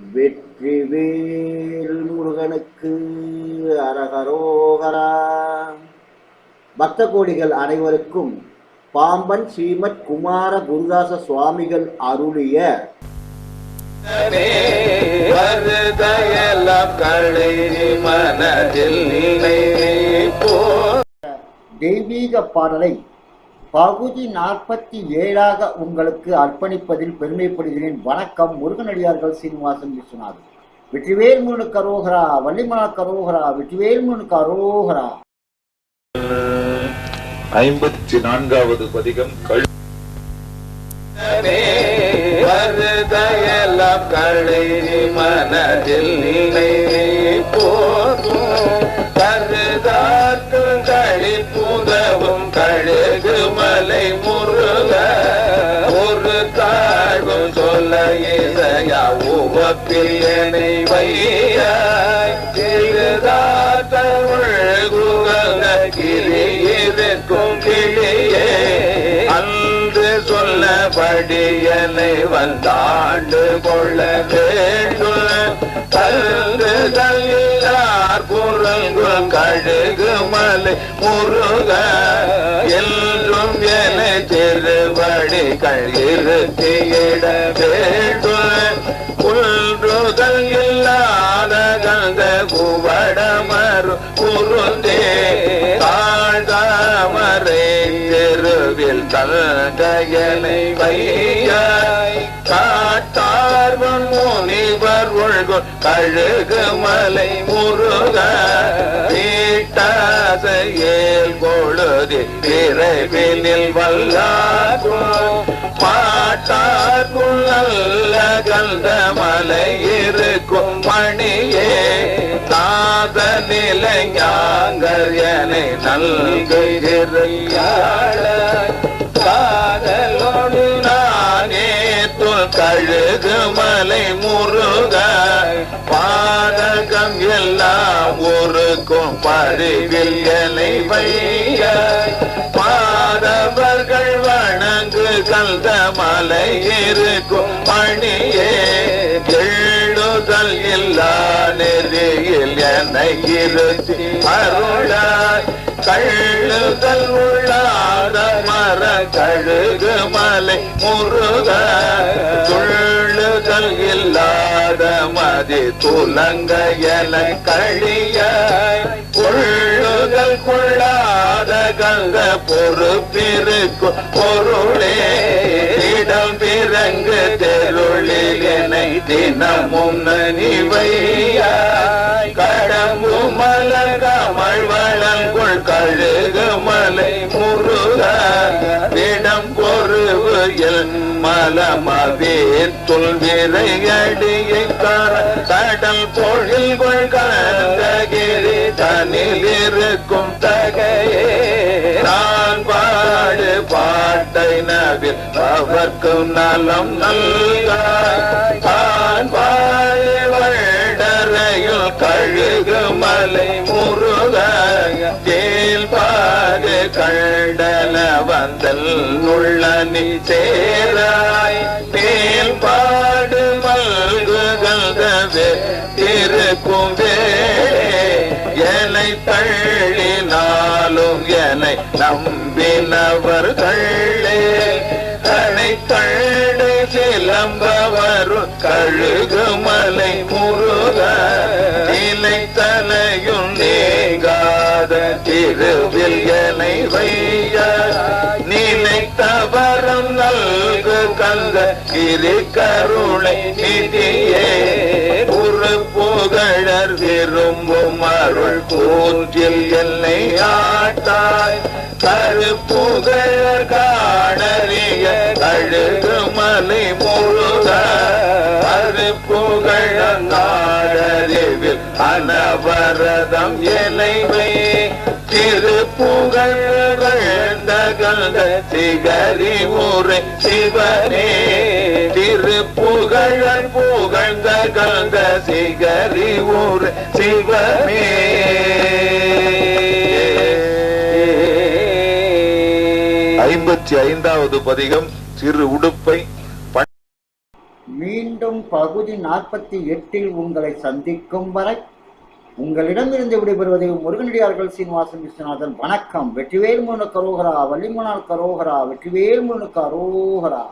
வெற்றிவேல் முருகனுக்கு அரகரோகரா. பக்த கோடிகள் அனைவருக்கும் பாம்பன் ஸ்ரீமத் குமார குருதாச சுவாமிகள் அருளிய தெய்வீக பாடலை பகுதி நாற்பத்தி ஏழாக உங்களுக்கு அர்ப்பணிப்பதில் பெருமைப்படுகிறேன். வணக்கம் முருகனடியார்கள் சீனிவாசன் விஸ்வநாதன். வெற்றிவேல் முருகனுக்கு அரோகரா வள்ளிமலா கரோகரா வெற்றிவேல் முருகனுக்கு அரோகரா ஐம்பத்தி நான்காவது பதிகம் கழு வருதயெல்லாம் கழை மனதில் நினைப்போதும் தாழ்வும் சொல்ல இசையா என்னை வையாய் திருதாத்த உள்குகங்க கிளி இருக்கும் கிளியே. அன்று சொல்லபடி என்னை வந்தாண்டு கொள்ள வேண்டும். தந்து கல்லார் குரங்கு கடுகு மலை முருக. என்றும் என திருவடி கழிருத்தியிட வேண்டும். குன்றுதல் இல்லாத கந்த குவடமரு குருந்தே தாழ்தாமரை தெருவில் தந்தையனை வையாய் காட்டார்வன் முனிவர் உள்கொள் கழுகு மலை ஏல் கொழுதி விரைவினில் வல்லாக்கும் பாட்டார்க்குள் நல்ல கந்த மலை இருக்கும் மணியே. நாத நிலை நிலையாங்கர் என நல்கையாள உலகம் எல்லாம் ஒருக்கும் பருவில் எலை வைய. பாதவர்கள் வணங்கு கல்த மலை இருக்கும் பணியே எழுதல் இல்லா நெறியில் என்னை இருத்தி அருளாய். கள்ளுதல் உள்ள மர கழுகு மலை முருக. துள்ளுதல் இல்லாத மதி துலங்க என கழிய. கொள்ளுதல் கொள்ளாத கங்க பொறுப்பிருக்கு பொருளே. இடம் பிறங்கு தெருளில் என்னை தினமும் நனிவையாய் கடம்பு மலர் கமல் வளங்குள் முருக இடம் பொருவில் மலமவேத்துள் விரையடியை தர கடல் பொழில் கொள் தனில் இருக்கும் தகையே. நான் பாடு பாட்டை நவில் அவர்க்கு நலம் நல்காய் தான் பாடு வண்டரையில் கழுகு மலை முருக கண்டல வந்தல் உள்ள சேராய். மேல் பாடு மல்குகந்தது திருக்கும் வேளே என்னை தள்ளினாலும் என்னை நம்பினவர்களே தனை தள்ளு சிலம்ப வரும் கழுகு மலை முருக. நிலை தலையும் நீங்காத திருவில் என வையா. நல்கு கந்த கிரி கருணை நிதியே. ஒரு புகழர் விரும்பும் அருள் கூற்றில் என்னை ஆட்டாய். கருப்புகழர் காணறிய கழுகு மலை முழுக. கருப்புகழ நாடறிவில் அனவரதம் எனைவை. திருப்புகழ் கந்த சிகரி ஊரே சிவனே. திருப்புகழ் புகழ்ந்த கந்த சிகரி ஊரே சிவமே ஐம்பத்தி ஐந்தாவது பதிகம் சிறு உடுப்பை மீண்டும் பகுதி நாற்பத்தி எட்டில் உங்களை சந்திக்கும் வரை உங்களிடமிருந்து விடைபெறுவது முருகனடியார்கள் சீனிவாசன் விஸ்வநாதன். வணக்கம். வெற்றிவேல் முனு கரோகரா வள்ளிமனால் கரோகரா வெற்றிவேல் முனு கரோகரா.